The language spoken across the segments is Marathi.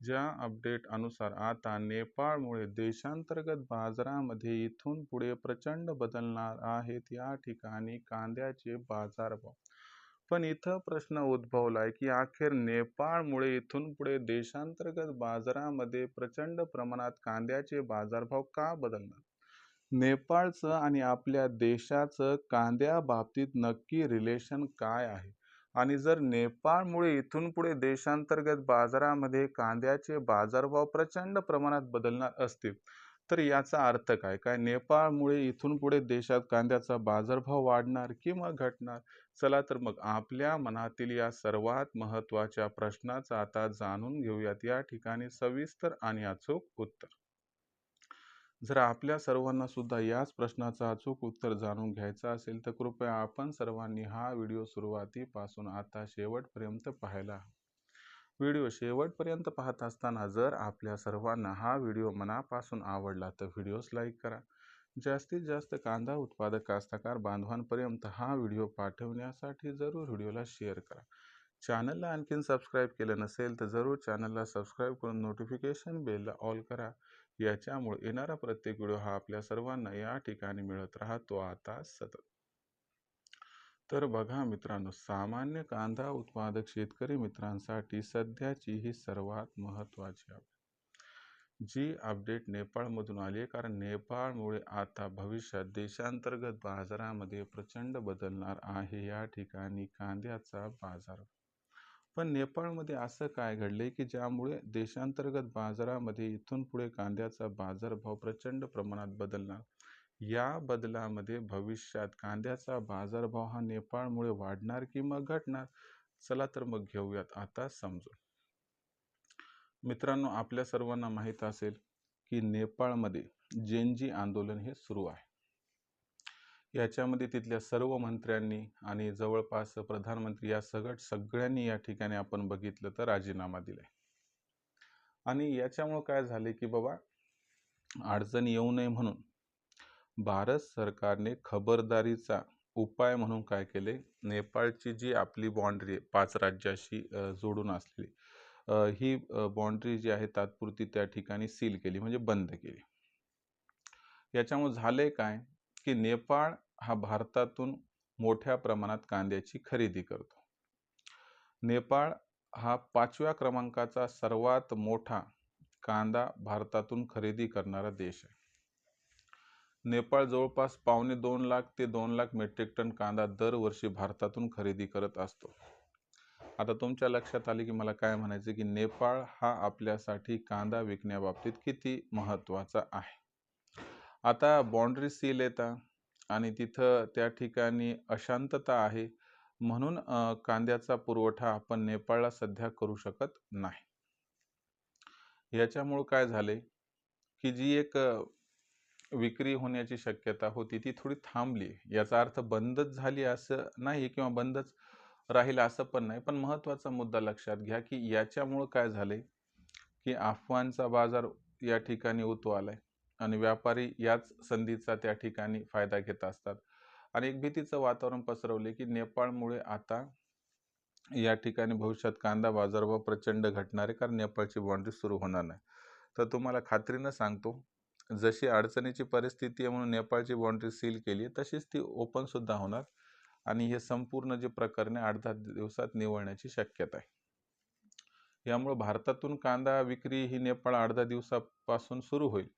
ज्या अपडेट अनुसार आता नेपाळमुळे देशांतर्गत बाजारामध्ये इथून पुढे प्रचंड बदलणार आहेत या ठिकाणी कांद्याचे बाजारभाव. पण इथं प्रश्न उद्भवलाय की अखेर नेपाळमुळे इथून पुढे देशांतर्गत बाजारामध्ये प्रचंड प्रमाणात कांद्याचे बाजारभाव का बदलणार? नेपाळचं आणि आपल्या देशाचं कांद्या बाबतीत नक्की रिलेशन काय आहे? आणि जर नेपाळमुळे इथून पुढे देशांतर्गत बाजारामध्ये कांद्याचे बाजारभाव प्रचंड प्रमाणात बदलणार असतील तर याचा अर्थ काय? काय नेपाळमुळे इथून पुढे देशात कांद्याचा बाजारभाव वाढणार किंवा घटणार? चला तर मग आपल्या मनातील या सर्वात महत्त्वाच्या प्रश्नाचं आता जाणून घेऊयात. या ठिकाणी सविस्तर आणि अचूक उत्तर. जर आपल्या सर्वांना सुद्धा याच प्रश्नाचं अचूक उत्तर जाणून घ्यायचं असेल तर कृपया आपण सर्वांनी हा व्हिडिओ सुरुवातीपासून आता शेवटपर्यंत पाहायला व्हिडिओ शेवटपर्यंत पाहत असताना जर आपल्या सर्वांना हा व्हिडिओ मनापासून आवडला तर व्हिडिओस लाईक करा. जास्तीत जास्त कांदा उत्पादक कास्तकार बांधवांपर्यंत हा व्हिडिओ पाठवण्यासाठी जरूर व्हिडिओला शेअर करा. चॅनलला आणखीन सबस्क्राईब केलं नसेल तर जरूर चॅनलला सबस्क्राईब करून नोटिफिकेशन बेलला ऑल करा. याच्यामुळे येणारा प्रत्येक व्हिडिओ हा आपल्या सर्वांना या ठिकाणी मिळत राहतो. आता सतत. तर बघा मित्रांनो सामान्य कांदा उत्पादक शेतकरी मित्रांसाठी सध्याची ही सर्वात महत्त्वाची अपडेट जी अपडेट नेपाळमधून आली आहे. कारण नेपाळमुळे आता भविष्यात देशांतर्गत बाजारामध्ये प्रचंड बदलणार आहे. या ठिकाणी कांद्याचा बाजार पण नेपाळमध्ये असं काय घडले की ज्यामुळे देशांतर्गत बाजारामध्ये इथून पुढे कांद्याचा बाजारभाव प्रचंड प्रमाणात बदलणार या बदलामध्ये भविष्यात कांद्याचा बाजारभाव हा नेपाळमुळे वाढणार की मग घटणार? चला तर मग घेऊयात आता समजून. मित्रांनो आपल्या सर्वांना माहीत असेल की नेपाळमध्ये जेनजी आंदोलन हे सुरू आहे. याच्यामध्ये तिथल्या सर्व मंत्र्यांनी आणि जवळपास प्रधानमंत्री या सगट सगळ्यांनी या ठिकाणी आपण बघितलं तर राजीनामा दिलाय. आणि याच्यामुळं काय झाले की बाबा अडचण येऊ नये म्हणून भारत सरकारने खबरदारीचा उपाय म्हणून काय केले? नेपाळची जी आपली बाँड्री आहे पाच राज्याशी जोडून असलेली ही बाँड्री जी आहे तात्पुरती त्या ठिकाणी सील केली म्हणजे बंद केली. याच्यामुळे झाले काय? की नेपाळ हा भारतातून मोठ्या प्रमाणात कांद्याची खरेदी करतो. नेपाळ हा पाचव्या क्रमांकाचा सर्वात मोठा कांदा भारतातून खरेदी करणारा देश आहे. नेपाळ जवळपास पावणे दोन लाख ते दोन लाख मेट्रिक टन कांदा दरवर्षी भारतातून खरेदी करत असतो. आता तुमच्या लक्षात आले की मला काय म्हणायचं की नेपाळ हा आपल्यासाठी कांदा विकण्याबाबतीत किती महत्त्वाचा आहे? आता बाँड्री सील येतात आणि तिथं त्या ठिकाणी अशांतता आहे म्हणून कांद्याचा पुरवठा आपण नेपाळला सध्या करू शकत नाही. याच्यामुळं काय झाले की जी एक विक्री होण्याची शक्यता होती ती थोडी थांबली. याचा अर्थ बंदच झाली असं नाही किंवा बंदच राहील असं पण नाही. पण महत्त्वाचा मुद्दा लक्षात घ्या की याच्यामुळं काय झाले की अफवांचा बाजार या ठिकाणी उतू आलाय आणि व्यापारी याच संधीचा त्या ठिकाणी फायदा घेत असतात. आणि एक भीतीचं वातावरण पसरवले की नेपाळमुळे आता या ठिकाणी भविष्यात कांदा बाजारभाव प्रचंड घटणार आहे कारण नेपाळची बाँड्री सुरू होणार नाही. तर तुम्हाला खात्रीनं सांगतो जशी अडचणीची परिस्थिती आहे म्हणून नेपाळची बाँड्री सील केली आहे तशीच ती ओपनसुद्धा होणार आणि हे संपूर्ण जे प्रकरणे आठ दहा दिवसात निवळण्याची शक्यता आहे. यामुळे भारतातून कांदा विक्री ही नेपाळ आठ दहा दिवसापासून सुरू होईल.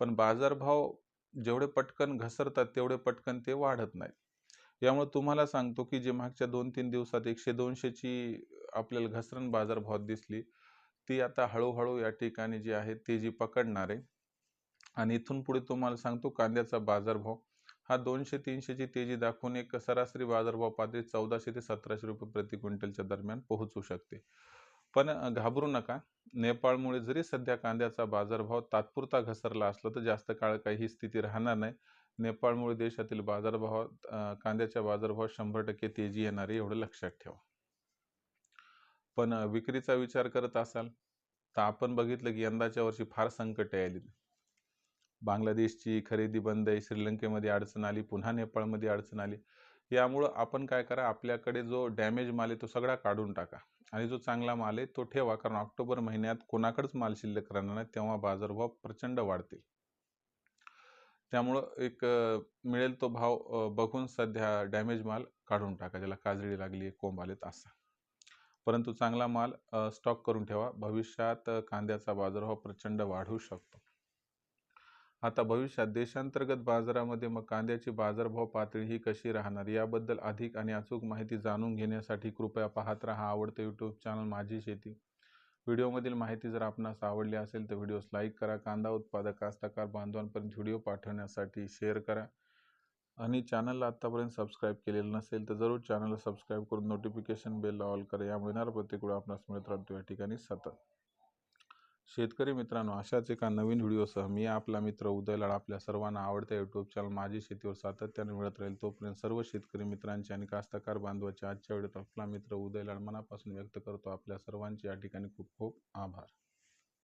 पण बाजारभाव जेवढे पटकन घसरतात तेवढे पटकन ते वाढत नाहीत. यामुळे तुम्हाला सांगतो की जे मागच्या दोन तीन दिवसात एकशे दोनशेची आपल्याला घसरण बाजारभावात दिसली ती आता हळूहळू या ठिकाणी जी आहे ती जी पकडणार आहे. आणि इथून पुढे तुम्हाला सांगतो कांद्याचा बाजारभाव हा दोनशे तीनशेची तेजी दाखवून एक सरासरी बाजारभाव पातळी चौदाशे ते सतराशे रुपये प्रति क्विंटलच्या दरम्यान पोहोचू शकते. पण घाबरू नका. नेपाळमुळे जरी सध्या कांद्याचा बाजारभाव तात्पुरता घसरला असला, तर जास्त काळ काही ही स्थिती राहणार नाही. नेपाळमुळे देशातील बाजारभावात कांद्याच्या बाजारभावात 100% तेजी येणार एवढं लक्षात ठेवा. पण विक्रीचा विचार करत असाल, तर आपण बघितलं की यंदाच्या वर्षी फार संकटे आली. बांगलादेशची खरेदी बंद आहे, श्रीलंकेमध्ये अडचण आली, पुन्हा नेपाळमध्ये अडचण आली. यामुळं आपण काय करा, आपल्याकडे जो डॅमेज माल आहे तो सगळा काढून टाका आणि जो चांगला माल आहे तो ठेवा. कारण ऑक्टोबर महिन्यात कोणाकडेच माल शिल्लक राहणार नाही, तेव्हा बाजारभाव प्रचंड वाढतील. त्यामुळं एक मिळेल तो भाव बघून सध्या डॅमेज माल काढून टाका. ज्याला काजळी लागली आहे, कोंब आलेत असा. परंतु चांगला माल स्टॉक करून ठेवा. भविष्यात कांद्याचा बाजारभाव प्रचंड वाढू शकतो. आता भविष्यात देशांतर्गत बाजारामध्ये मग कांद्याची बाजारभाव पातळी ही कशी राहणार, याबद्दल अधिक आणि अचूक माहिती जाणून घेण्यासाठी कृपया पाहत राहा आवडतं यूट्यूब चॅनल माझी शेती. व्हिडिओमधील माहिती जर आपणास आवडली असेल, तर व्हिडिओस लाईक करा. कांदा उत्पादक कास्तकार बांधवांपर्यंत व्हिडिओ पाठवण्यासाठी शेअर करा आणि चॅनलला आत्तापर्यंत सबस्क्राईब केलेलं नसेल, तर जरूर चॅनलला सबस्क्राईब करून नोटिफिकेशन बेलला ऑल करा. यामुळे येणारा प्रत्येक व्हिडिओ आपणास मिळत राहतो या ठिकाणी सतत. शेतकरी मित्रांनो, अशाच एका नवीन व्हिडिओसह मी आपला मित्र उदय लाड आपल्या सर्वांना आवडत्या यूट्यूब चॅनल माझी शेतीवर सातत्याने मिळत राहील. तोपर्यंत सर्व शेतकरी मित्रांचे आणि कास्तकार बांधवाचे आजच्या व्हिडिओत आपला मित्र उदय लाड मनापासून व्यक्त करतो. आपल्या सर्वांचे या ठिकाणी खूप खूप आभार.